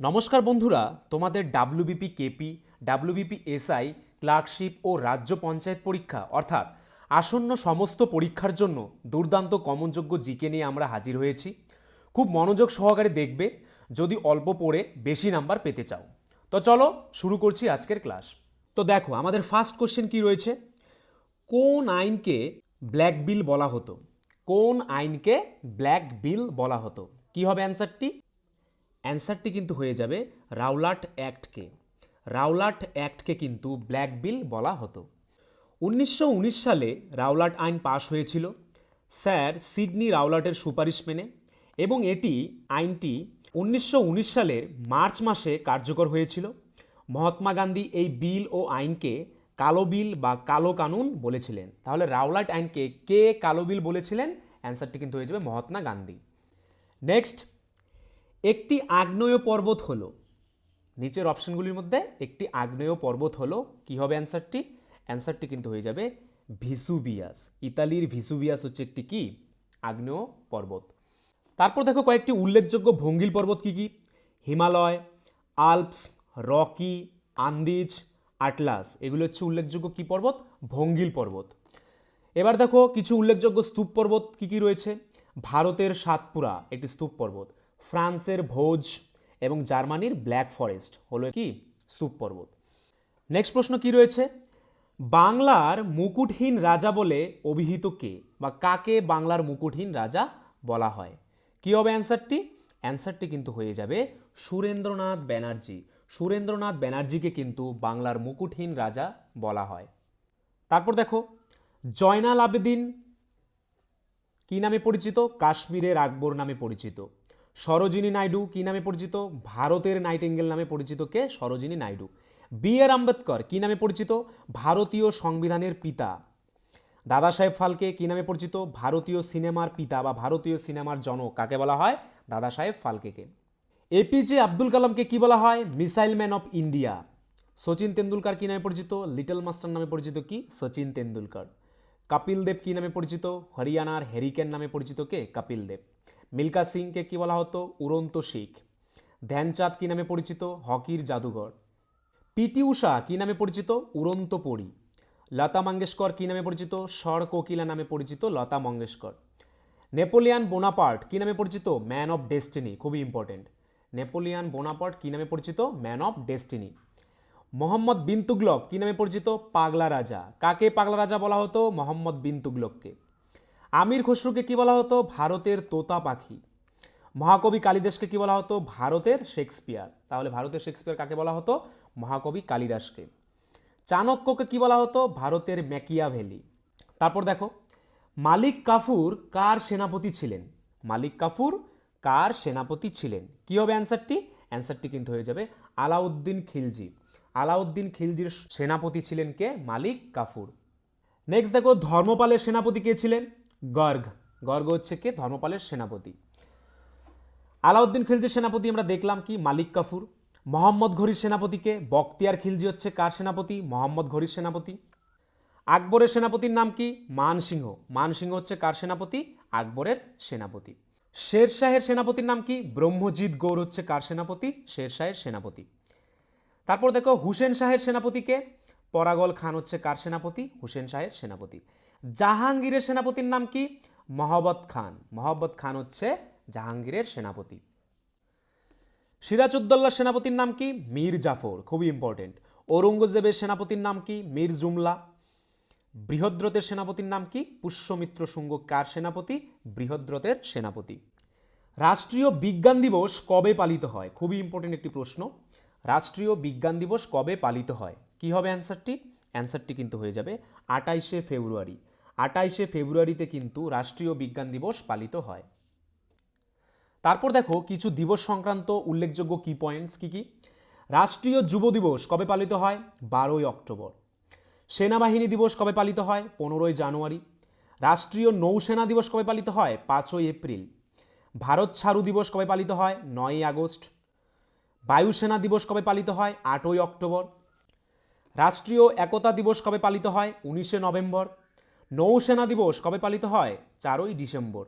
নমস্কার বন্ধুরা, তোমাদের WBP KP WBP SI clerkship ও রাজ্য পঞ্চায়েত পরীক্ষা, অর্থাৎ আসন্ন সমস্ত পরীক্ষার জন্য দুর্দান্ত কমনযোগ্য জিকে নিয়ে আমরা হাজির হয়েছি। খুব মনোযোগ সহকারে দেখবে, যদি অল্প পড়ে বেশি নাম্বার পেতে চাও। তো চলো শুরু করছি আজকের ক্লাস। তো দেখো, আমাদের ফার্স্ট কোশ্চেন কি রয়েছে? কোন আইনকে ব্ল্যাক বিল বলা হতো? কোন আইনকে ব্ল্যাক বিল বলা হতো? কি হবে অ্যান্সারটি অ্যান্সারটি কিন্তু হয়ে যাবে রাওলাট অ্যাক্টকে। রাওলাট অ্যাক্টকে কিন্তু ব্ল্যাক বিল বলা হতো। উনিশশো উনিশ সালে রাওলাট আইন পাশ হয়েছিল। স্যার সিডনি রাওলাটের সুপারিশ মেনে এবং এটি আইনটি উনিশশো উনিশ সালের মার্চ মাসে কার্যকর হয়েছিল। মহাত্মা গান্ধী এই বিল ও আইনকে কালো বিল বা কালো কানুন বলেছিলেন। তাহলে রাওলাট আইনকে কে কালো বিল বলেছিলেন? অ্যান্সারটি কিন্তু হয়ে যাবে মহাত্মা গান্ধী। নেক্সট একটি আগ্নেয় পর্বত হলো। নিচের অপশনগুলির মধ্যে একটি আগ্নেয় পর্বত হলো। কি হবে অ্যান্সারটি? অ্যান্সারটি কিন্তু হয়ে যাবে ভিসুবিয়াস। ইতালির ভিসুবিয়াস হচ্ছে একটি কি? আগ্নেয় পর্বত। তারপর দেখো কয়েকটি উল্লেখযোগ্য ভঙ্গিল পর্বত কি কি? Himalaya, Alps, Rocky, Andes, Atlas. এগুলো হচ্ছে উল্লেখযোগ্য কি পর্বত? ভঙ্গিল পর্বত। এবার দেখো কিছু উল্লেখযোগ্য স্তূপ পর্বত কি কি রয়েছে? ভারতের সাতপুরা, একটি স্তূপ পর্বত। ফ্রান্সের ভোজ এবং জার্মানির ব্ল্যাক ফরেস্ট হলো কি? স্তূপ পর্বত। নেক্সট প্রশ্ন কি রয়েছে? বাংলার মুকুটহীন রাজা বলে অভিহিত কে বা কাকে বাংলার মুকুটহীন রাজা বলা হয়? কি হবে অ্যান্সারটি অ্যান্সারটি কিন্তু হয়ে যাবে সুরেন্দ্রনাথ ব্যানার্জি। সুরেন্দ্রনাথ ব্যানার্জিকে কিন্তু বাংলার মুকুটহীন রাজা বলা হয়। তারপর দেখো, জয়নাল আবেদিন কি নামে পরিচিত? কাশ্মীরের আকবর নামে পরিচিত। সরোজিনী নাইডু কি নামে পরিচিত? ভারতের নাইটেঙ্গেল নামে পরিচিত কে? সরোজিনী নাইডু। বি আর আম্বেদকর কি নামে পরিচিত? ভারতীয় সংবিধানের পিতা। দাদা সাহেব ফালকে কি নামে পরিচিত? ভারতীয় সিনেমার পিতা বা ভারতীয় সিনেমার জনক, কাকে বলা হয়? দাদা সাহেব ফালকেকে এপিজে আব্দুল কালামকে কি বলা হয়? Missile man of India. Sachin Tendulkar কি নামে পরিচিত? লিটল মাস্টার নামে পরিচিত কি? সচিন তেন্ডুলকর। কপিল দেব কি নামে পরিচিত? হরিয়ানার হেরিকেন নামে পরিচিত কে? কপিল দেব। মিল্কা সিংকে কি বলা হতো? উড়ন্ত শিখ। ধ্যানচাঁদ কি নামে পরিচিত? হকির জাদুঘর। পিটি উষা কি নামে পরিচিত? উড়ন্ত পড়ি। লতা মঙ্গেশকর কি নামে পরিচিত? স্বর কোকিলা নামে পরিচিত লতা মঙ্গেশকর। নেপোলিয়ান বোনাপার্ট কি নামে পরিচিত? ম্যান অফ ডেস্টিনি, খুবই ইম্পর্টেন্ট। নেপোলিয়ান বোনাপার্ট কি নামে পরিচিত? Man of destiny. Muhammad bin Tughlaq কি নামে পরিচিত? পাগলা রাজা। কাকে পাগলা রাজা বলা হতো? মোহাম্মদ বিন তুগলককে। আমির খসরুকে কি বলা হতো? ভারতের তোতা পাখি। মহাকবি কালিদাসকে কি বলা হতো? ভারতের শেক্সপিয়ার। তাহলে ভারতের শেক্সপিয়ার কাকে বলা হতো? মহাকবি কালিদাসকে। চাণক্যকে কি বলা হতো? ভারতের ম্যাকিয়াভেলি। তারপর দেখো, মালিক কাফুর কার সেনাপতি ছিলেন? মালিক কাফুর কার সেনাপতি ছিলেন? কি হবে অ্যান্সারটি? অ্যান্সারটি কিন্তু হয়ে যাবে আলাউদ্দিন খিলজি। আলাউদ্দিন খিলজির সেনাপতি ছিলেন কে? মালিক কাফুর। নেক্সট দেখো, ধর্মপালের সেনাপতি কে ছিলেন? গর্গ। গর্গ হচ্ছে কে? ধর্মপালের সেনাপতি। আলাউদ্দিন খিলজির সেনাপতি আমরা দেখলাম কি? মালিক কাফুর। মোহাম্মদ ঘড়ির সেনাপতিকে বক্তিয়ার খিলজি হচ্ছে কার সেনাপতি? মোহাম্মদ ঘড়ির সেনাপতি। আকবরের সেনাপতির নাম কি? মানসিংহ। মানসিংহ হচ্ছে কার সেনাপতি? আকবরের সেনাপতি। শের শাহের সেনাপতির নাম কি? ব্রহ্মজিৎ গৌর হচ্ছে কার সেনাপতি? শের শাহের সেনাপতি। তারপর দেখো, হুসেন শাহের সেনাপতিকে পরাগল খান হচ্ছে কার সেনাপতি? হুসেন শাহের সেনাপতি। জাহাঙ্গীরের সেনাপতির নাম কি? মহব্বত খান। মহব্বত খান হচ্ছে জাহাঙ্গীরের সেনাপতি। সিরাজউদ্দৌলার সেনাপতির নাম কি? মীর জাফর। খুবই ইম্পর্টেন্ট ঔরঙ্গজেবের সেনাপতির নাম কি? মীর জুমলা। বৃহদ্রথের সেনাপতির নাম কি? পুষ্যমিত্র শুঙ্গ। কার সেনাপতি? বৃহদ্রথের সেনাপতি। রাষ্ট্রীয় বিজ্ঞান দিবস কবে পালিত হয়? খুবই ইম্পর্টেন্ট একটি প্রশ্ন। রাষ্ট্রীয় বিজ্ঞান দিবস কবে পালিত হয়? কি হবে অ্যান্সারটি অ্যান্সারটি কিন্তু হয়ে যাবে আটাইশে ফেব্রুয়ারি। আটাইশে ফেব্রুয়ারিতে কিন্তু রাষ্ট্রীয় বিজ্ঞান দিবস পালিত হয়। তারপর দেখো, কিছু দিবস সংক্রান্ত উল্লেখযোগ্য কি পয়েন্টস কি কি? রাষ্ট্রীয় যুব দিবস কবে পালিত হয়? বারোই অক্টোবর। সেনাবাহিনী দিবস কবে পালিত হয়? পনেরোই জানুয়ারি। রাষ্ট্রীয় নৌসেনা দিবস কবে পালিত হয়? পাঁচই এপ্রিল। ভারত ছাড়ু দিবস কবে পালিত হয়? নয়ই আগস্ট। বায়ুসেনা দিবস কবে পালিত হয়? আটই অক্টোবর। রাষ্ট্রীয় একতা দিবস কবে পালিত হয়? উনিশে নভেম্বর। নৌসেনা দিবস কবে পালিত হয়? চারই ডিসেম্বর।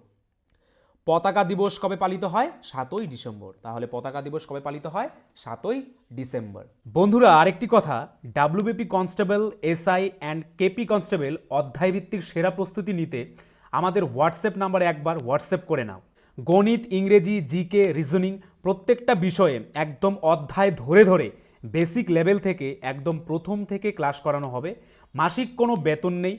পতাকা দিবস কবে পালিত হয়? সাতই ডিসেম্বর। তাহলে পতাকা দিবস কবে পালিত হয়? সাতই ডিসেম্বর। বন্ধুরা, আরেকটি কথা। WBP constable, SI and KP constable অধ্যায়ভিত্তিক সেরা প্রস্তুতি নিতে আমাদের হোয়াটসঅ্যাপ নাম্বারে একবার হোয়াটসঅ্যাপ করে নাও। গণিত, ইংরেজি, জিকে, রিজনিং প্রত্যেকটা বিষয়ে একদম অধ্যায় ধরে ধরে বেসিক লেভেল থেকে একদম প্রথম থেকে ক্লাস করানো হবে। মাসিক কোনো বেতন নেই।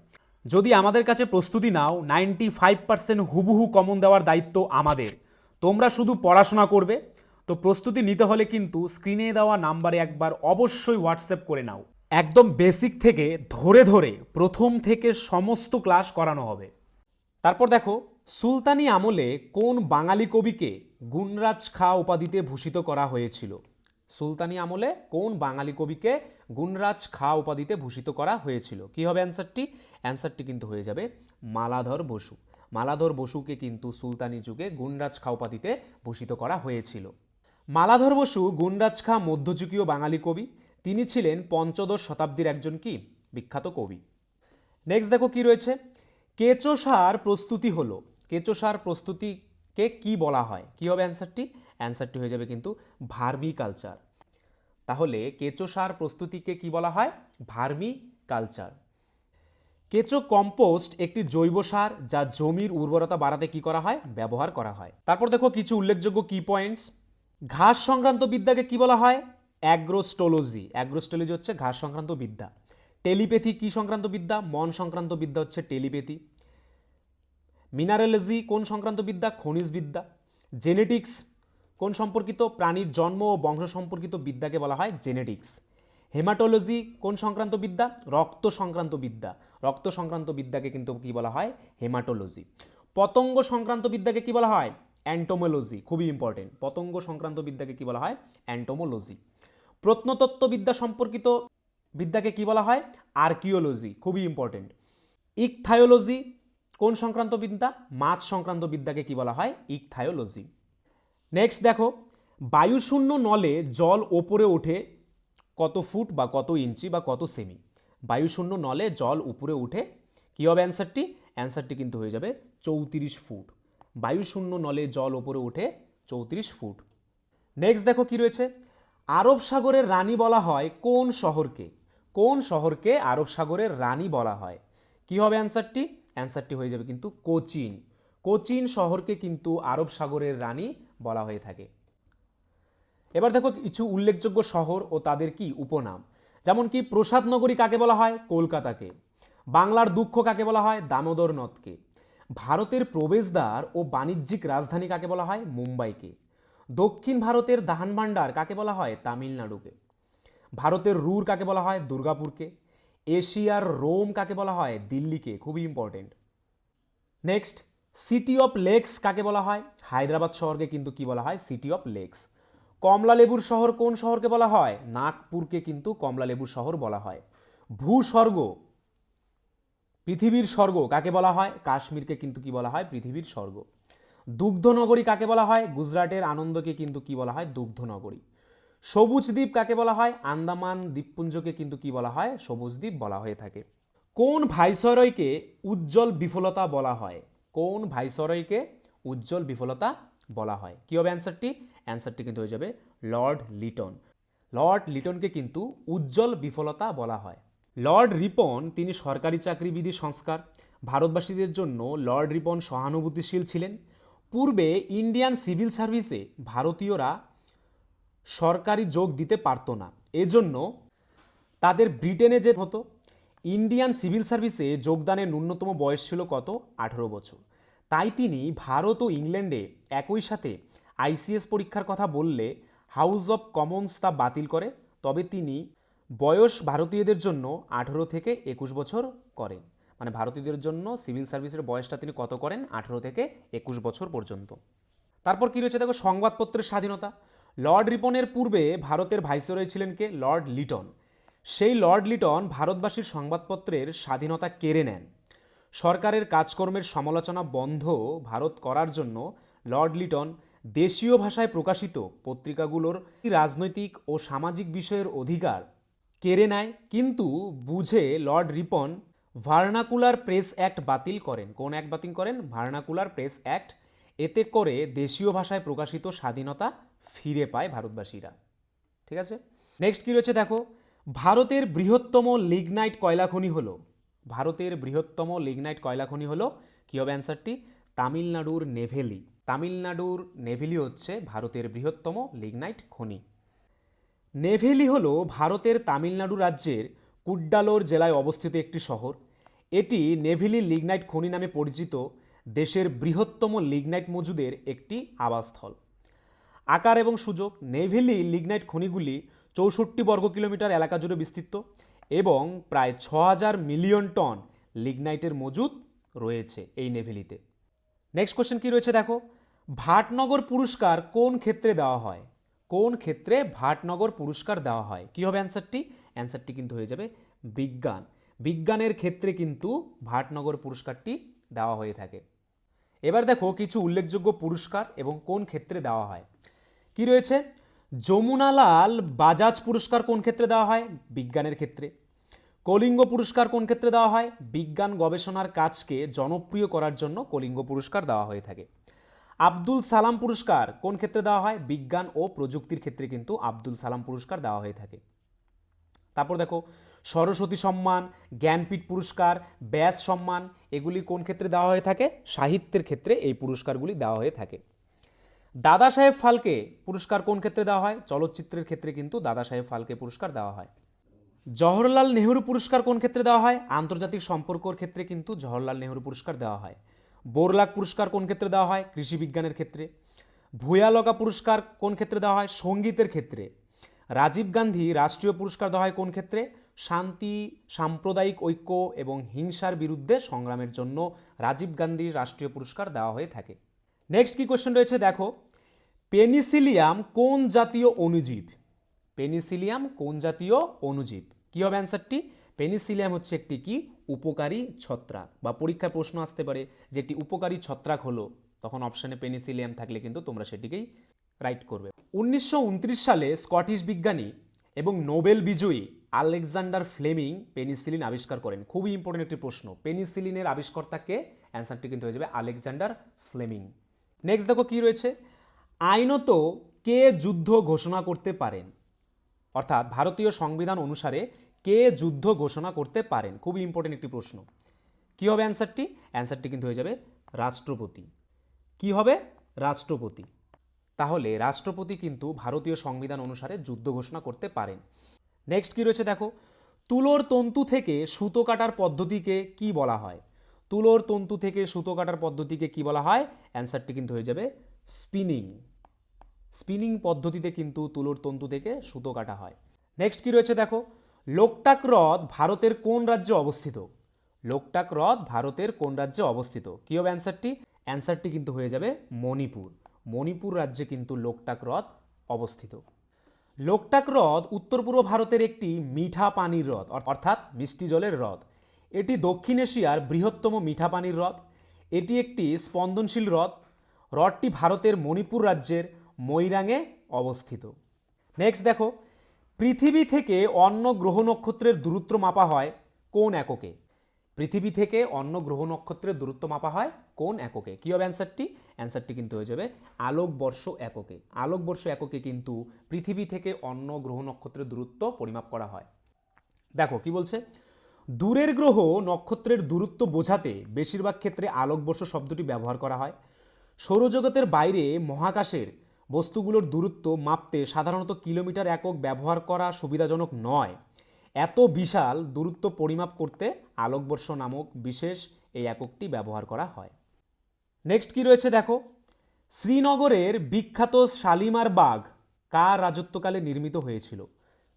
যদি আমাদের কাছে প্রস্তুতি নাও নাইনটি ফাইভ পার্সেন্ট হুবহু কমন দেওয়ার দায়িত্ব আমাদের। তোমরা শুধু পড়াশোনা করবে। তো প্রস্তুতি নিতে হলে কিন্তু স্ক্রিনে দেওয়া নাম্বারে একবার অবশ্যই হোয়াটসঅ্যাপ করে নাও। একদম বেসিক থেকে ধরে ধরে প্রথম থেকে সমস্ত ক্লাস করানো হবে। তারপর দেখো, সুলতানি আমলে কোন বাঙালি কবিকে গুণরাজ খা উপাধিতে ভূষিত করা হয়েছিল? সুলতানি আমলে কোন বাঙালি কবিকে গুণরাজ খা উপাধিতে ভূষিত করা হয়েছিল? কি হবে অ্যান্সারটি? অ্যান্সারটি কিন্তু হয়ে যাবে মালাধর বসু। মালাধর বসুকে কিন্তু সুলতানি যুগে গুণরাজ খা উপাধিতে ভূষিত করা হয়েছিল। মালাধর বসু গুণরাজ খা মধ্যযুগীয় বাঙালি কবি। তিনি ছিলেন পঞ্চদশ শতাব্দীর একজন কি? বিখ্যাত কবি। নেক্সট দেখো কি রয়েছে। কেঁচো সার প্রস্তুতি হলো। কেঁচো সার প্রস্তুতিকে কি বলা হয়? কি হবে অ্যান্সারটি? অ্যান্সারটি হয়ে যাবে কিন্তু ভার্মি কালচার। তাহলে কেঁচো সার প্রস্তুতিকে কি বলা হয়? Vermi culture. কেঁচো কম্পোস্ট একটি জৈব সার যা জমির উর্বরতা বাড়াতে কি করা হয়? ব্যবহার করা হয়। তারপর দেখো কিছু উল্লেখযোগ্য কি পয়েন্টস ঘাস সংক্রান্ত বিদ্যাকে কি বলা হয়? অ্যাগ্রোস্টোলজি। অ্যাগ্রোস্টোলজি হচ্ছে ঘাস সংক্রান্ত বিদ্যা। টেলিপ্যাথি কি সংক্রান্ত বিদ্যা? মন সংক্রান্ত বিদ্যা হচ্ছে টেলিপ্যাথি। মিনারেলজি কোন সংক্রান্ত বিদ্যা? খনিজ বিদ্যা। জেনেটিক্স কোন সম্পর্কিত প্রাণীর জন্ম ও বংশ সম্পর্কিত বিদ্যাকে বলা হয় জেনেটিক্স হেমাটোলজি কোন সংক্রান্ত বিদ্যা? রক্ত সংক্রান্ত বিদ্যা। রক্ত সংক্রান্ত বিদ্যাকে কিন্তু কি বলা হয়? হেমাটোলজি পতঙ্গ সংক্রান্ত বিদ্যাকে কি বলা হয়? অ্যান্টোমোলজি খুবই ইম্পর্টেন্ট পতঙ্গ সংক্রান্ত বিদ্যাকে কি বলা হয়? অ্যান্টোমোলজি প্রত্নতত্ত্ববিদ্যা সম্পর্কিত বিদ্যাকে কি বলা হয়? আর্কিওলজি খুবই ইম্পর্টেন্ট ইকথায়োলজি কোন সংক্রান্ত বিদ্যা? মাছ সংক্রান্ত বিদ্যাকে কি বলা হয়? ইকথায়োলজি নেক্সট দেখো, বায়ুশূন্য নলে জল ওপরে ওঠে কত ফুট বা কত ইঞ্চি বা কত সেমি? বায়ুশূন্য নলে জল উপরে উঠে কী হবে অ্যান্সারটি অ্যান্সারটি কিন্তু হয়ে যাবে চৌত্রিশ ফুট। বায়ুশূন্য নলে জল ওপরে উঠে চৌত্রিশ ফুট। নেক্সট দেখো কি রয়েছে? আরব সাগরের রানী বলা হয় কোন শহরকে? কোন শহরকে আরব সাগরের রানী বলা হয়? কি হবে অ্যান্সারটি অ্যান্সারটি হয়ে যাবে কিন্তু কোচিন। কোচিন শহরকে কিন্তু আরব সাগরের রানী বলা হয়ে থাকে। এবার দেখো কিছু উল্লেখযোগ্য শহর ও তাদের কি উপনাম। যেমন কি প্রসাদ নগরী কাকে বলা হয়? কলকাতাকে। বাংলার দুঃখ কাকে বলা হয়? দামোদর নদকে। ভারতের প্রবেশদ্বার ও বাণিজ্যিক রাজধানী কাকে বলা হয়? মুম্বাইকে। দক্ষিণ ভারতের দাহান ভাণ্ডার কাকে বলা হয়? তামিলনাড়ুকে। ভারতের রুর কাকে বলা হয়? দুর্গাপুরকে। এশিয়ার রোম কাকে বলা হয়? দিল্লিকে। খুবই important next city of lakes কাকে বলা হয় হায়দ্রাবাদ শহরকে কিন্তু কি বলা হয় সিটি অফ লেকস কমলা লেবুর শহর কোন শহরকে বলা হয় নাগপুরকে কিন্তু কমলা লেবুর শহর বলা হয় ভূস্বর্গ পৃথিবীর স্বর্গ কাকে বলা হয় কাশ্মীরকে কিন্তু কি বলা হয় পৃথিবীর স্বর্গ দুগ্ধনগরী কাকে বলা হয় গুজরাটের আনন্দকে কিন্তু কি বলা হয় দুগ্ধনগরী সবুজ দ্বীপ কাকে বলা হয় আন্দামান দ্বীপপুঞ্জকে কিন্তু কি বলা হয় সবুজ দ্বীপ বলা হয়ে থাকে কোন ভাইসরয়কে উজ্জ্বল বিফলতা বলা হয় কোন ভাইসরয়কে উজ্জ্বল বিফলতা বলা হয়? কী হবে অ্যান্সারটি অ্যান্সারটি কিন্তু হয়ে যাবে লর্ড লিটন লর্ড লিটনকে কিন্তু উজ্জ্বল বিফলতা বলা হয়। লর্ড রিপন তিনি সরকারি চাকরিবিধি সংস্কার। ভারতবাসীদের জন্য লর্ড রিপন সহানুভূতিশীল ছিলেন। পূর্বে ইন্ডিয়ান সিভিল সার্ভিসে ভারতীয়রা সরকারি যোগ দিতে পারতো না। এজন্য তাদের ব্রিটেনে যে হতো। ইন্ডিয়ান সিভিল সার্ভিসে যোগদানের ন্যূনতম বয়স ছিল কত? আঠেরো বছর। তাই তিনি ভারত ও ইংল্যান্ডে একই সাথে আইসিএস পরীক্ষার কথা বললে হাউস অফ কমন্স তা বাতিল করে। তবে তিনি বয়স ভারতীয়দের জন্য আঠেরো থেকে একুশ বছর করেন। মানে ভারতীয়দের জন্য সিভিল সার্ভিসের বয়সটা তিনি কত করেন? আঠেরো থেকে একুশ বছর পর্যন্ত। তারপর কী রয়েছে? দেখো সংবাদপত্রের স্বাধীনতা। লর্ড রিপনের পূর্বে ভারতের ভাইসরয় ছিলেন কে? লর্ড লিটন। সেই লর্ড লিটন ভারতবাসীর সংবাদপত্রের স্বাধীনতা কেড়ে নেন। সরকারের কাজকর্মের সমালোচনা বন্ধ ভারত করার জন্য লর্ড লিটন দেশীয় ভাষায় প্রকাশিত পত্রিকাগুলোর রাজনৈতিক ও সামাজিক বিষয়ের অধিকার কেড়ে নেয়, কিন্তু বুঝে Lord Ripon vernacular press act বাতিল করেন। কোন অ্যাক্ট বাতিল করেন? Vernacular press act. এতে করে দেশীয় ভাষায় প্রকাশিত স্বাধীনতা ফিরে পায় ভারতবাসীরা। ঠিক আছে? নেক্সট কী রয়েছে দেখো? ভারতের বৃহত্তম লিগনাইট কয়লা খনি হলো। ভারতের বৃহত্তম লিগনাইট কয়লা খনি হলো, কী হবে অ্যান্সারটি? তামিলনাড়ুর নেভেলি। তামিলনাড়ুর নেভেলি হচ্ছে ভারতের বৃহত্তম লিগনাইট খনি। নেভেলি হল ভারতের তামিলনাড়ু রাজ্যের কুড্ডালোর জেলায় অবস্থিত একটি শহর। এটি নেভেলি লিগনাইট খনি নামে পরিচিত দেশের বৃহত্তম লিগনাইট মজুদের একটি আবাসস্থল। আকার এবং সুযোগ। নেভেলি লিগনাইট খনিগুলি চৌষট্টি বর্গ কিলোমিটার এলাকা জুড়ে বিস্তৃত এবং প্রায় ছ হাজার মিলিয়ন টন লিগনাইটের মজুদ রয়েছে এই নেভেলিতে। নেক্সট কোশ্চেন কি রয়েছে দেখো? ভাটনগর পুরস্কার কোন ক্ষেত্রে দেওয়া হয়? কোন ক্ষেত্রে ভাটনগর পুরস্কার দেওয়া হয়? কি হবে অ্যান্সারটি অ্যান্সারটি কিন্তু হয়ে যাবে বিজ্ঞান। বিজ্ঞানের ক্ষেত্রে কিন্তু ভাটনগর পুরস্কারটি দেওয়া হয়ে থাকে। এবার দেখো কিছু উল্লেখযোগ্য পুরস্কার এবং কোন ক্ষেত্রে দেওয়া হয়। কি রয়েছে? যমুনালাল বাজাজ পুরস্কার কোন ক্ষেত্রে দেওয়া হয়? বিজ্ঞানের ক্ষেত্রে। কলিঙ্গ পুরস্কার কোন ক্ষেত্রে দেওয়া হয়? বিজ্ঞান গবেষণার কাজকে জনপ্রিয় করার জন্য কলিঙ্গ পুরস্কার দেওয়া হয়ে থাকে। আব্দুল সালাম পুরস্কার কোন ক্ষেত্রে দেওয়া হয়? বিজ্ঞান ও প্রযুক্তির ক্ষেত্রে কিন্তু আব্দুল সালাম পুরস্কার দেওয়া হয়ে থাকে। তারপর দেখো, সরস্বতী সম্মান, জ্ঞানপীঠ পুরস্কার, ব্যাস সম্মান, এগুলি কোন ক্ষেত্রে দেওয়া হয়ে থাকে? সাহিত্যের ক্ষেত্রে এই পুরস্কারগুলি দেওয়া হয়ে থাকে। দাদা সাহেব ফালকে পুরস্কার কোন ক্ষেত্রে দেওয়া হয়? চলচ্চিত্রের ক্ষেত্রে কিন্তু দাদা সাহেব ফালকে পুরস্কার দেওয়া হয়। জওহরলাল নেহরু পুরস্কার কোন ক্ষেত্রে দেওয়া হয়? আন্তর্জাতিক সম্পর্কর ক্ষেত্রে কিন্তু জওহরলাল নেহরু পুরস্কার দেওয়া হয়। বোরলাক পুরস্কার কোন ক্ষেত্রে দেওয়া হয়? কৃষি বিজ্ঞানের ক্ষেত্রে। ভূয়ালকা পুরস্কার কোন ক্ষেত্রে দেওয়া হয়? সঙ্গীতের ক্ষেত্রে। রাজীব গান্ধী রাষ্ট্রীয় পুরস্কার দেওয়া হয় কোন ক্ষেত্রে? শান্তি, সাম্প্রদায়িক ঐক্য এবং হিংসার বিরুদ্ধে সংগ্রামের জন্য রাজীব গান্ধীর রাষ্ট্রীয় পুরস্কার দেওয়া হয়ে থাকে। নেক্সট কি কোশ্চেন রয়েছে? দেখো, পেনিসিলিয়াম কোন জাতীয় অণুজীব পেনিসিলিয়াম কোন জাতীয় অণুজীব কি হবে অ্যান্সারটি পেনিসিলিয়াম হচ্ছে একটি কি? উপকারী ছত্রাক। বা পরীক্ষায় প্রশ্ন আসতে পারে যে একটি উপকারী ছত্রাক হলো। তখন অপশানে পেনিসিলিয়াম থাকলে কিন্তু তোমরা সেটিকেই রাইট করবে। উনিশশো উনত্রিশ সালে স্কটিশ বিজ্ঞানী এবং নোবেল বিজয়ী আলেকজান্ডার ফ্লেমিং পেনিসিলিন আবিষ্কার করেন। খুবই ইম্পর্টেন্ট একটি প্রশ্ন। পেনিসিলিনের আবিষ্কর্তাকে অ্যান্সারটি কিন্তু হয়ে যাবে আলেকজান্ডার ফ্লেমিং। নেক্সট দেখো কি রয়েছে? আইনত কে যুদ্ধ ঘোষণা করতে পারেন? অর্থাৎ ভারতীয় সংবিধান অনুসারে কে যুদ্ধ ঘোষণা করতে পারেন? খুবই ইম্পর্টেন্ট একটি প্রশ্ন। কি হবে অ্যান্সারটি অ্যান্সারটি কিন্তু হয়ে যাবে রাষ্ট্রপতি। কি হবে? রাষ্ট্রপতি। তাহলে রাষ্ট্রপতি কিন্তু ভারতীয় সংবিধান অনুসারে যুদ্ধ ঘোষণা করতে পারেন। নেক্সট কি রয়েছে দেখো? তুলোর তন্তু থেকে সুতো কাটার পদ্ধতিকে কি বলা হয়? তুলোর তন্তু থেকে সুতো কাটার পদ্ধতিকে কি বলা হয়? অ্যান্সারটি কিন্তু হয়ে যাবে স্পিনিং। স্পিনিং পদ্ধতিতে কিন্তু তুলোর তন্তু থেকে সুতো কাটা হয়। নেক্সট কি রয়েছে দেখো? লোকটাক হ্রদ ভারতের কোন রাজ্যে অবস্থিত? লোকটাক হ্রদ ভারতের কোন রাজ্যে অবস্থিত? কী হবে অ্যান্সারটি? অ্যান্সারটি কিন্তু হয়ে যাবে মণিপুর। মণিপুর রাজ্যে কিন্তু লোকটাক হ্রদ অবস্থিত। লোকটাক হ্রদ উত্তর পূর্ব ভারতের একটি মিঠা পানির হ্রদ, অর্থাৎ মিষ্টি জলের হ্রদ। এটি দক্ষিণ এশিয়ার বৃহত্তম মিঠা পানির হ্রদ। এটি একটি স্পন্দনশীল হ্রদ। হ্রদটি ভারতের মণিপুর রাজ্যের মৈরাঙে অবস্থিত। নেক্সট দেখো, পৃথিবী থেকে অন্য গ্রহ নক্ষত্রের দূরত্ব মাপা হয় কোন এককে? পৃথিবী থেকে অন্য গ্রহ নক্ষত্রের দূরত্ব মাপা হয় কোন এককে? কী হবে অ্যান্সারটি অ্যান্সারটি কিন্তু হয়ে যাবে আলোকবর্ষ এককে। আলোকবর্ষ এককে কিন্তু পৃথিবী থেকে অন্য গ্রহ নক্ষত্রের দূরত্ব পরিমাপ করা হয়। দেখো, কি বলছে? দূরের গ্রহ নক্ষত্রের দূরত্ব বোঝাতে বেশিরভাগ ক্ষেত্রে আলোকবর্ষ শব্দটি ব্যবহার করা হয়। সৌরজগতের বাইরে মহাকাশের বস্তুগুলোর দূরত্ব মাপতে সাধারণত কিলোমিটার একক ব্যবহার করা সুবিধাজনক নয়। এত বিশাল দূরত্ব পরিমাপ করতে আলোকবর্ষ নামক বিশেষ এই এককটি ব্যবহার করা হয়। নেক্সট কি রয়েছে দেখো? শ্রীনগরের বিখ্যাত শালিমার বাঘ কার রাজত্বকালে নির্মিত হয়েছিল?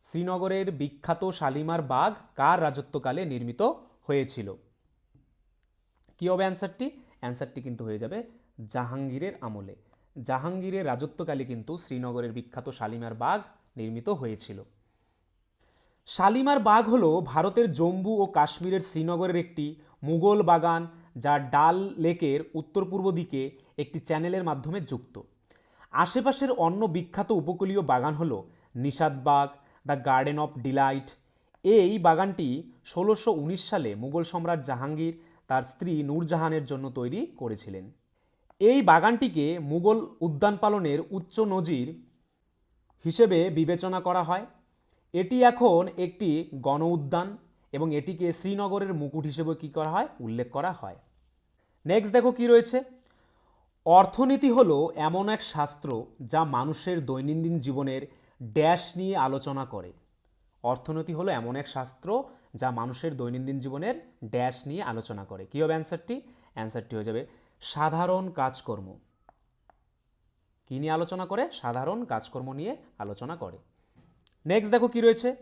শ্রীনগরের বিখ্যাত শালিমার বাগ কার রাজত্বকালে নির্মিত হয়েছিল? কী হবে অ্যান্সারটি? অ্যান্সারটি কিন্তু হয়ে যাবে জাহাঙ্গীরের আমলে। জাহাঙ্গীরের রাজত্বকালে কিন্তু শ্রীনগরের বিখ্যাত শালিমার বাগ নির্মিত হয়েছিল। শালিমার বাগ হল ভারতের জম্মু ও কাশ্মীরের শ্রীনগরের একটি মুঘল বাগান যা ডাল লেকের উত্তর পূর্ব দিকে একটি চ্যানেলের মাধ্যমে যুক্ত। আশেপাশের অন্য বিখ্যাত উপকূলীয় বাগান হল Nishat Bagh the garden of delight. এই বাগানটি ষোলোশো সালে মুঘল সম্রাট জাহাঙ্গীর তার স্ত্রী নূরজাহানের জন্য তৈরি করেছিলেন। এই বাগানটিকে মুঘল উদ্যান পালনের উচ্চ নজির হিসেবে বিবেচনা করা হয়। এটি এখন একটি গণ উদ্যান এবং এটিকে শ্রীনগরের মুকুট হিসেবে কী করা হয়? উল্লেখ করা হয়। নেক্সট দেখো কি রয়েছে। অর্থনীতি হলো এমন এক শাস্ত্র যা মানুষের দৈনন্দিন জীবনের ড্যাশ নিয়ে আলোচনা করে। অর্থনীতি হলো এমন এক শাস্ত্র যা মানুষের দৈনন্দিন জীবনের ড্যাশ নিয়ে আলোচনা করে। কী হবে অ্যান্সারটি? অ্যান্সারটি হয়ে যাবে, সাধারণ কাজকর্ম। কী নিয়ে আলোচনা করে? সাধারণ কাজকর্ম নিয়ে আলোচনা করে। নেক্সট দেখো কি রয়েছে।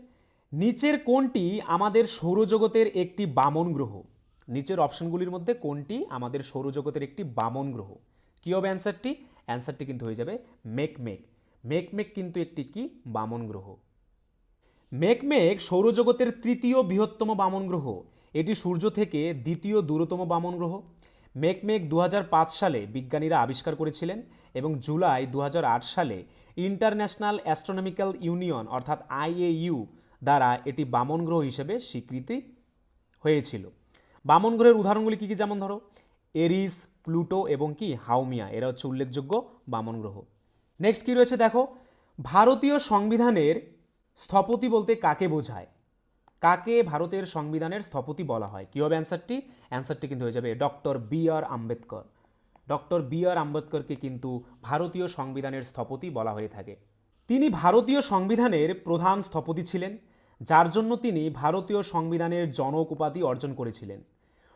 নিচের কোনটি আমাদের সৌরজগতের একটি বামন গ্রহ। নিচের অপশনগুলির মধ্যে কোনটি আমাদের সৌরজগতের একটি বামন গ্রহ। কী হবে অ্যান্সারটি? অ্যান্সারটি কিন্তু হয়ে যাবে মেকমেক। মেকমেক কিন্তু একটি কি? বামন গ্রহ। মেঘমেঘ সৌরজগতের তৃতীয় বৃহত্তম বামন গ্রহ। এটি সূর্য থেকে দ্বিতীয় দূরতম বামন গ্রহ। মেঘমেঘ দু হাজার পাঁচ সালে বিজ্ঞানীরা আবিষ্কার করেছিলেন এবং জুলাই দু হাজার আট সালে ইন্টারন্যাশনাল অ্যাস্ট্রোনমিক্যাল ইউনিয়ন অর্থাৎ আইএইউ দ্বারা এটি বামন গ্রহ হিসেবে স্বীকৃতি হয়েছিল। বামন গ্রহের উদাহরণগুলি কী কী যেমন ধরো? এরিস, প্লুটো এবং কি? হাউমিয়া। এরা হচ্ছে উল্লেখযোগ্য বামন গ্রহ। নেক্সট কী রয়েছে দেখো? ভারতীয় সংবিধানের স্থপতি বলতে কাকে বোঝায়? কাকে ভারতের সংবিধানের স্থপতি বলা হয়? কী হবে অ্যান্সারটি অ্যান্সারটি কিন্তু হয়ে যাবে doctor B R Ambedkar doctor B R আম্বেদকরকে কিন্তু ভারতীয় সংবিধানের স্থপতি বলা হয়ে থাকে। তিনি ভারতীয় সংবিধানের প্রধান স্থপতি ছিলেন, যার জন্য তিনি ভারতীয় সংবিধানের জনক উপাধি অর্জন করেছিলেন।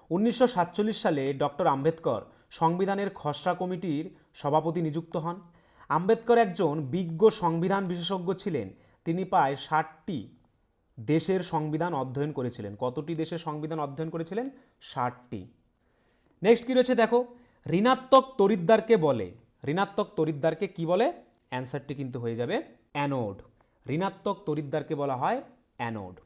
উনিশশো সাতচল্লিশ সালে ডক্টর আম্বেদকর সংবিধানের খসড়া কমিটির সভাপতি নিযুক্ত হন। আম্বেদকর একজন বিজ্ঞ সংবিধান বিশেষজ্ঞ ছিলেন। তিনি প্রায় ষাটটি দেশের সংবিধান অধ্যয়ন করেছিলেন। কতটি দেশের সংবিধান অধ্যয়ন করেছিলেন? ষাটটি। নেক্সট কী রয়েছে দেখো? ঋণাত্মক তরিদ্দারকে বলে। ঋণাত্মক তরিদ্দারকে কি বলে? অ্যান্সারটি কিন্তু হয়ে যাবে অ্যানোড ঋণাত্মক তরিদ্দারকে বলা হয় অ্যানোড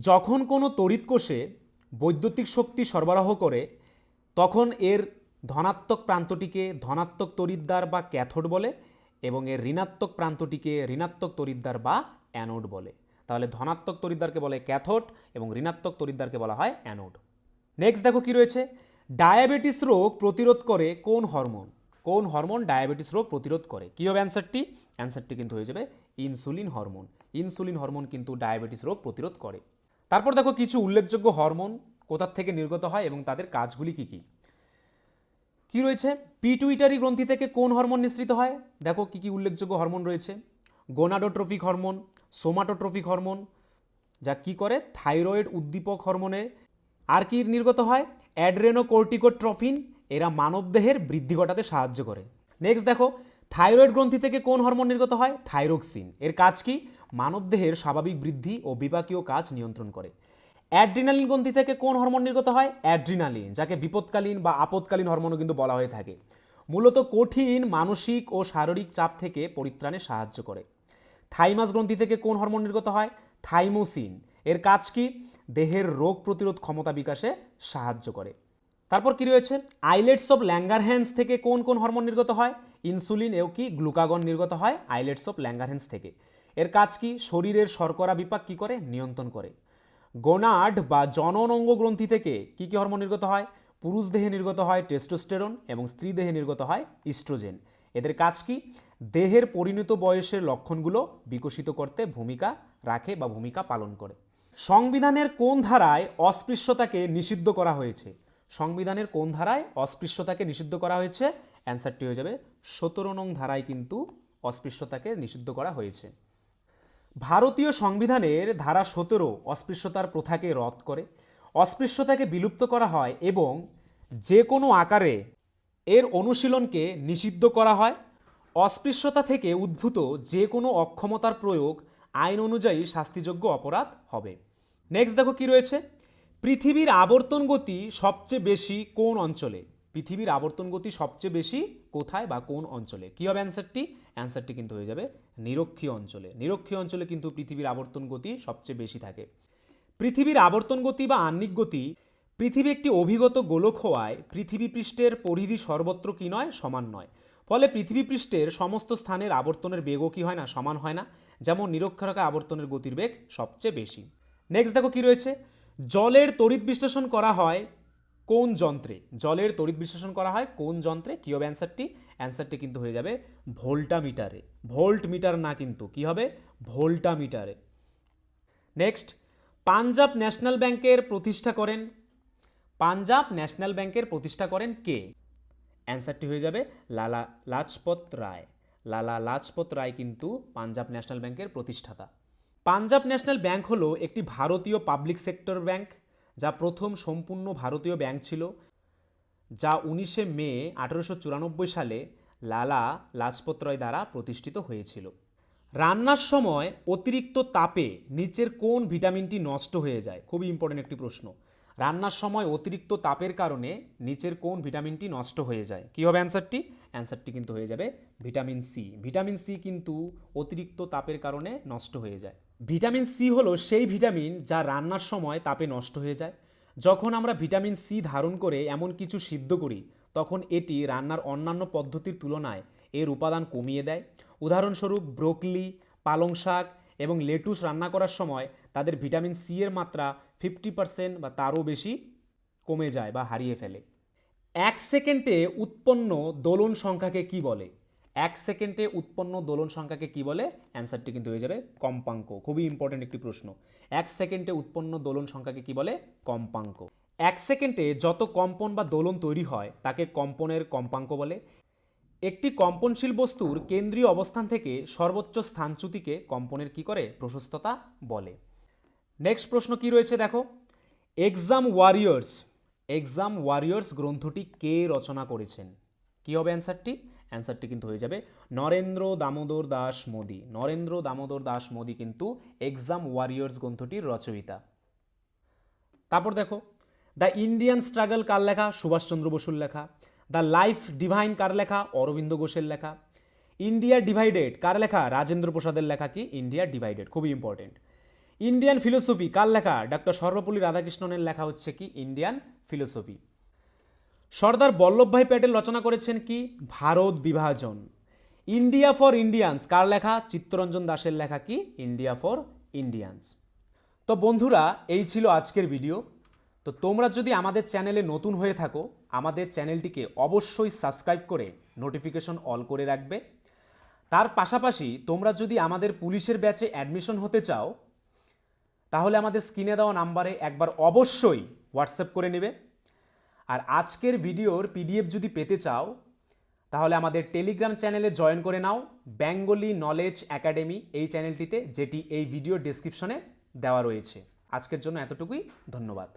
যখন কোনো তড়িৎ কোষে বৈদ্যুতিক শক্তি সরবরাহ করে, তখন এর ধনাত্মক প্রান্তটিকে ধনাত্মক তরিদ্দার বা ক্যাথোড বলে। এবং এর ঋণাত্মক প্রান্তটিকে ঋণাত্মক তরিদ্দার বা অ্যানোড বলে। তাহলে ধনাত্মক তরিদ্দারকে বলে ক্যাথোড এবং ঋণাত্মক তরিদ্দারকে বলা হয় অ্যানোড। নেক্সট দেখো কি রয়েছে? ডায়াবেটিস রোগ প্রতিরোধ করে কোন হরমোন? কোন হরমোন ডায়াবেটিস রোগ প্রতিরোধ করে? কী হবে অ্যান্সারটি? অ্যান্সারটি কিন্তু হয়ে যাবে ইনসুলিন হরমোন। ইনসুলিন হরমোন কিন্তু ডায়াবেটিস রোগ প্রতিরোধ করে। তারপর দেখো কিছু উল্লেখযোগ্য হরমোন কোথার থেকে নির্গত হয় এবং তাদের কাজগুলি কী কী? কি রয়েছে? পিটুইটারি গ্রন্থি থেকে কোন হরমোন নিঃসৃত হয়? দেখো কি কি উল্লেখযোগ্য হরমোন রয়েছে। গোনাডোট্রফিক হরমোন, সোমাটোট্রফিক হরমোন, যা কি করে? থাইরয়েড উদ্দীপক হরমোনে। আর কি নির্গত হয়? অ্যাড্রেনোকোর্টিকোট্রফিন, এরা মানবদেহের বৃদ্ধি ঘটাতে সাহায্য করে। নেক্সট দেখো, থাইরয়েড গ্রন্থি থেকে কোন হরমোন নির্গত হয়? থাইরোক্সিন। এর কাজ কি? মানবদেহের স্বাভাবিক বৃদ্ধি ও বিপাকীয় কাজ নিয়ন্ত্রণ করে। অ্যাড্রিনালিন গ্রন্থি থেকে কোন হরমোন নির্গত হয়? অ্যাড্রিনালিন, যাকে বিপদকালীন বা আপদকালীন হরমোনও কিন্তু বলা হয়ে থাকে। মূলত কঠিন, মানসিক ও শারীরিক চাপ থেকে পরিত্রাণে সাহায্য করে। থাইমাস গ্রন্থি থেকে কোন হরমোন নির্গত হয়? থাইমোসিন। এর কাজ কি? দেহের রোগ প্রতিরোধ ক্ষমতা বিকাশে সাহায্য করে। তারপর কি রয়েছে? আইলেটস অফ ল্যাঙ্গারহ্যান্স থেকে কোন কোন হরমোন নির্গত হয়? ইনসুলিন, এও কি? গ্লুকাগন নির্গত হয় আইলেটস অফ ল্যাঙ্গারহ্যান্স থেকে। এর কাজ কি? শরীরের শর্করা বিপাক কি করে? নিয়ন্ত্রণ করে। গোনাড বা জনন অঙ্গ গ্রন্থি থেকে কি কি হরমোন নির্গত হয়? পুরুষ দেহে নির্গত হয় টেস্টোস্টেরন এবং স্ত্রী দেহে নির্গত হয় ইস্ট্রোজেন। এদের কাজ কি? দেহের পরিণত বয়সের লক্ষণগুলো বিকশিত করতে ভূমিকা রাখে বা ভূমিকা পালন করে। সংবিধানের কোন ধারায় অস্পৃশ্যতাকে নিষিদ্ধ করা হয়েছে? সংবিধানের কোন ধারায় অস্পৃশ্যতাকে নিষিদ্ধ করা হয়েছে? অ্যান্সারটি হয়ে যাবে সতেরো নং ধারায় কিন্তু অস্পৃশ্যতাকে নিষিদ্ধ করা হয়েছে। ভারতীয় সংবিধানের ধারা সতেরো অস্পৃশ্যতার প্রথাকে রদ করে। অস্পৃশ্যতাকে বিলুপ্ত করা হয় এবং যে কোনো আকারে এর অনুশীলনকে নিষিদ্ধ করা হয়। অস্পৃশ্যতা থেকে উদ্ভূত যে কোনো অক্ষমতার প্রয়োগ আইন অনুযায়ী শাস্তিযোগ্য অপরাধ হবে। নেক্সট দেখো কি রয়েছে। পৃথিবীর আবর্তন গতি সবচেয়ে বেশি কোন অঞ্চলে? পৃথিবীর আবর্তন গতি সবচেয়ে বেশি কোথায় বা কোন অঞ্চলে? কী হবে অ্যান্সারটি? অ্যান্সারটি কিন্তু হয়ে যাবে নিরক্ষীয় অঞ্চলে। নিরক্ষীয় অঞ্চলে কিন্তু পৃথিবীর আবর্তন গতি সবচেয়ে বেশি থাকে। পৃথিবীর আবর্তন গতি বা আহ্নিক গতি, পৃথিবী একটি অভিগত গোলক হওয়ায় পৃথিবী পৃষ্ঠের পরিধি সর্বত্র কি নয়? সমান নয়। ফলে পৃথিবী পৃষ্ঠের সমস্ত স্থানের আবর্তনের বেগও কি হয় না? সমান হয় না। যেমন নিরক্ষরেখা আবর্তনের গতির বেগ সবচেয়ে বেশি। নেক্সট দেখো কি রয়েছে। জলের তড়িৎ বিশ্লেষণ করা হয় কোন যন্ত্রে? জলের তড়িৎ বিশ্লেষণ করা হয় কোন যন্ত্রে? কী হবে অ্যান্সারটি? অ্যান্সারটি কিন্তু হয়ে যাবে ভোল্টা মিটারে ভোল্ট মিটার না কিন্তু, কি হবে? ভোল্টা মিটারে নেক্সট, পাঞ্জাব ন্যাশনাল ব্যাংকের প্রতিষ্ঠা করেন। পাঞ্জাব ন্যাশনাল ব্যাংকের প্রতিষ্ঠা করেন কে? অ্যান্সারটি হয়ে যাবে লালা লাজপত রায়। লালা লাজপত রায় কিন্তু পাঞ্জাব ন্যাশনাল ব্যাংকের প্রতিষ্ঠাতা। পাঞ্জাব ন্যাশনাল ব্যাংক হলো একটি ভারতীয় পাবলিক সেক্টর ব্যাংক। যা প্রথম সম্পূর্ণ ভারতীয় ব্যাংক ছিল, যা উনিশে মে আঠেরোশো চুরানব্বই সালে লালা লাজপত রায় দ্বারা প্রতিষ্ঠিত হয়েছিল। রান্নার সময় অতিরিক্ত তাপে নিচের কোন ভিটামিনটি নষ্ট হয়ে যায়? খুবই ইম্পর্টেন্ট একটি প্রশ্ন। রান্নার সময় অতিরিক্ত তাপের কারণে নিচের কোন ভিটামিনটি নষ্ট হয়ে যায়? কী হবে অ্যান্সারটি? অ্যান্সারটি কিন্তু হয়ে যাবে ভিটামিন সি। ভিটামিন সি কিন্তু অতিরিক্ত তাপের কারণে নষ্ট হয়ে যায়। ভিটামিন সি হলো সেই ভিটামিন যা রান্নার সময় তাপে নষ্ট হয়ে যায়। যখন আমরা ভিটামিন সি ধারণ করে এমন কিছু সিদ্ধ করি, তখন এটি রান্নার অন্যান্য পদ্ধতির তুলনায় এর উপাদান কমিয়ে দেয়। উদাহরণস্বরূপ ব্রোকলি, পালং শাক এবং লেটুস রান্না করার সময় তাদের ভিটামিন সি এর মাত্রা ফিফটি পার্সেন্ট বা তারও বেশি কমে যায় বা হারিয়ে ফেলে। এক সেকেন্ডে উৎপন্ন দোলন সংখ্যাকে কি বলে? এক সেকেন্ডে উৎপন্ন দোলন সংখ্যাকে কি বলে? অ্যান্সারটি কিন্তু হয়ে যাবে কম্পাঙ্ক। খুবই ইম্পর্টেন্ট একটি প্রশ্ন। এক সেকেন্ডে উৎপন্ন দোলন সংখ্যাকে কি বলে? কম্পাঙ্ক। এক সেকেন্ডে যত কম্পন বা দোলন তৈরি হয়, তাকে কম্পনের কম্পাঙ্ক বলে। একটি কম্পনশীল বস্তুর কেন্দ্রীয় অবস্থান থেকে সর্বোচ্চ স্থানচ্যুতিকে কম্পনের কি করে? প্রশস্ততা বলে। নেক্সট প্রশ্ন কি রয়েছে দেখো? এক্সাম ওয়ারিয়র্স এক্সাম ওয়ারিয়র্স গ্রন্থটি কে রচনা করেছেন? কি হবে অ্যান্সারটি? অ্যান্সারটি কিন্তু হয়ে যাবে। নরেন্দ্র দামোদর দাস মোদি। নরেন্দ্র দামোদর দাস মোদি কিন্তু এক্সাম ওয়ারিয়র্স গ্রন্থটির রচয়িতা। তারপর দেখো, দ্য ইন্ডিয়ান স্ট্রাগল কার লেখা? সুভাষচন্দ্র বসুর লেখা। দ্য লাইফ ডিভাইন কার লেখা? অরবিন্দ ঘোষের লেখা। ইন্ডিয়া ডিভাইডেড কার লেখা? রাজেন্দ্র প্রসাদের লেখা কি? ইন্ডিয়া ডিভাইডেড, খুবই ইম্পর্টেন্ট ইন্ডিয়ান ফিলোসফি কার লেখা? ডক্টর সর্বপল্লী রাধাকৃষ্ণনের লেখা হচ্ছে কি? Indian philosophy. সর্দার বল্লভভাই প্যাটেল রচনা করেছেন কি? ভারত বিভাজন। ইন্ডিয়া ফর ইন্ডিয়ান্স, কার লেখা? চিত্তরঞ্জন দাসের লেখা কি? India for Indians. তো বন্ধুরা, এই ছিল আজকের ভিডিও। তো তোমরা যদি আমাদের চ্যানেলে নতুন হয়ে থাকো, আমাদের চ্যানেলটিকে অবশ্যই সাবস্ক্রাইব করে নোটিফিকেশন অল করে রাখবে। তার পাশাপাশি তোমরা যদি আমাদের পুলিশের ব্যাচে অ্যাডমিশন হতে চাও, তাহলে আমাদের স্ক্রিনে দেওয়া নাম্বারে একবার অবশ্যই হোয়াটসঅ্যাপ করে নেবে। আর আজকের ভিডিওর পিডিএফ যদি পেতে চাও, তাহলে আমাদের টেলিগ্রাম চ্যানেলে জয়েন করে নাও বেঙ্গলি নলেজ একাডেমি এই চ্যানেলটিতে যেটি এই ভিডিও ডিসক্রিপশনে দেওয়া রয়েছে। আজকের জন্য এতটুকুই, ধন্যবাদ।